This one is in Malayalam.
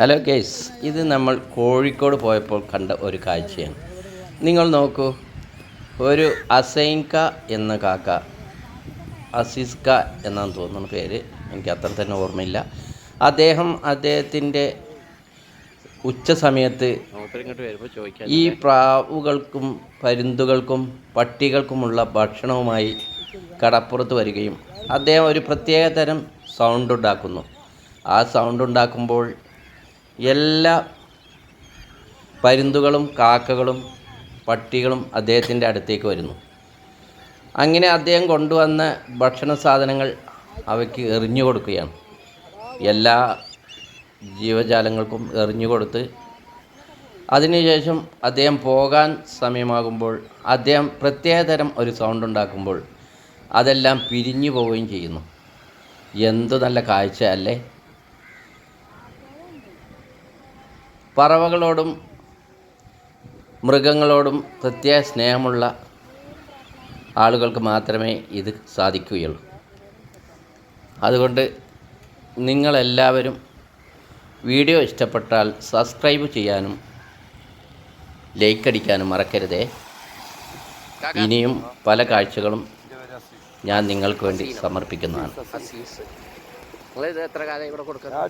ഹലോ കേസ് ഇത് നമ്മൾ കോഴിക്കോട് പോയപ്പോൾ കണ്ട ഒരു കാഴ്ചയാണ്. നിങ്ങൾ നോക്കൂ. ഒരു അസൈൻക എന്ന കാക്ക. അസിസ്ക എന്നാണ് തോന്നുന്ന പേര്. എനിക്ക് അത്ര തന്നെ ഓർമ്മയില്ല. അദ്ദേഹം അദ്ദേഹത്തിന്റെ ഉച്ച സമയത്ത് ഈ പ്രാവുകൾക്കും പരുന്തുകൾക്കും പട്ടികൾക്കുമുള്ള ഭക്ഷണവുമായി കടപ്പുറത്ത് വരികയും അദ്ദേഹം ഒരു പ്രത്യേക തരം സൗണ്ട് ഉണ്ടാക്കുന്നു. ആ സൗണ്ട് ഉണ്ടാക്കുമ്പോൾ എല്ലാ പരുന്തുകളും കാക്കകളും പട്ടികളും അദ്ദേഹത്തിന്റെ അടുത്തേക്ക് വരുന്നു. അങ്ങനെ അദ്ദേഹം കൊണ്ടുവന്ന ഭക്ഷണ സാധനങ്ങൾ അവയ്ക്ക് എറിഞ്ഞു കൊടുക്കുകയാണ്. എല്ലാ ജീവജാലങ്ങൾക്കും എറിഞ്ഞു കൊടുത്ത് അതിനുശേഷം അദ്ദേഹം പോകാൻ സമയമാകുമ്പോൾ അദ്ദേഹം പ്രത്യേകതരം ഒരു സൗണ്ട് ഉണ്ടാക്കുമ്പോൾ അതെല്ലാം പിരിഞ്ഞു പോവുകയും ചെയ്യുന്നു. എന്തു നല്ല കാഴ്ച അല്ലേ? പറവകളോടും മൃഗങ്ങളോടും പ്രത്യേക സ്നേഹമുള്ള ആളുകൾക്ക് മാത്രമേ ഇത് സാധിക്കുകയുള്ളൂ. അതുകൊണ്ട് നിങ്ങളെല്ലാവരും വീഡിയോ ഇഷ്ടപ്പെട്ടാൽ സബ്സ്ക്രൈബ് ചെയ്യാനും ലൈക്ക് അടിക്കാനും മറക്കരുതേ. ഇനിയും പല കാഴ്ചകളും ഞാൻ നിങ്ങൾക്ക് വേണ്ടി സമർപ്പിക്കുന്നതാണ്. എത്ര കാലം ഇവിടെ കൊടുക്കുന്നത്?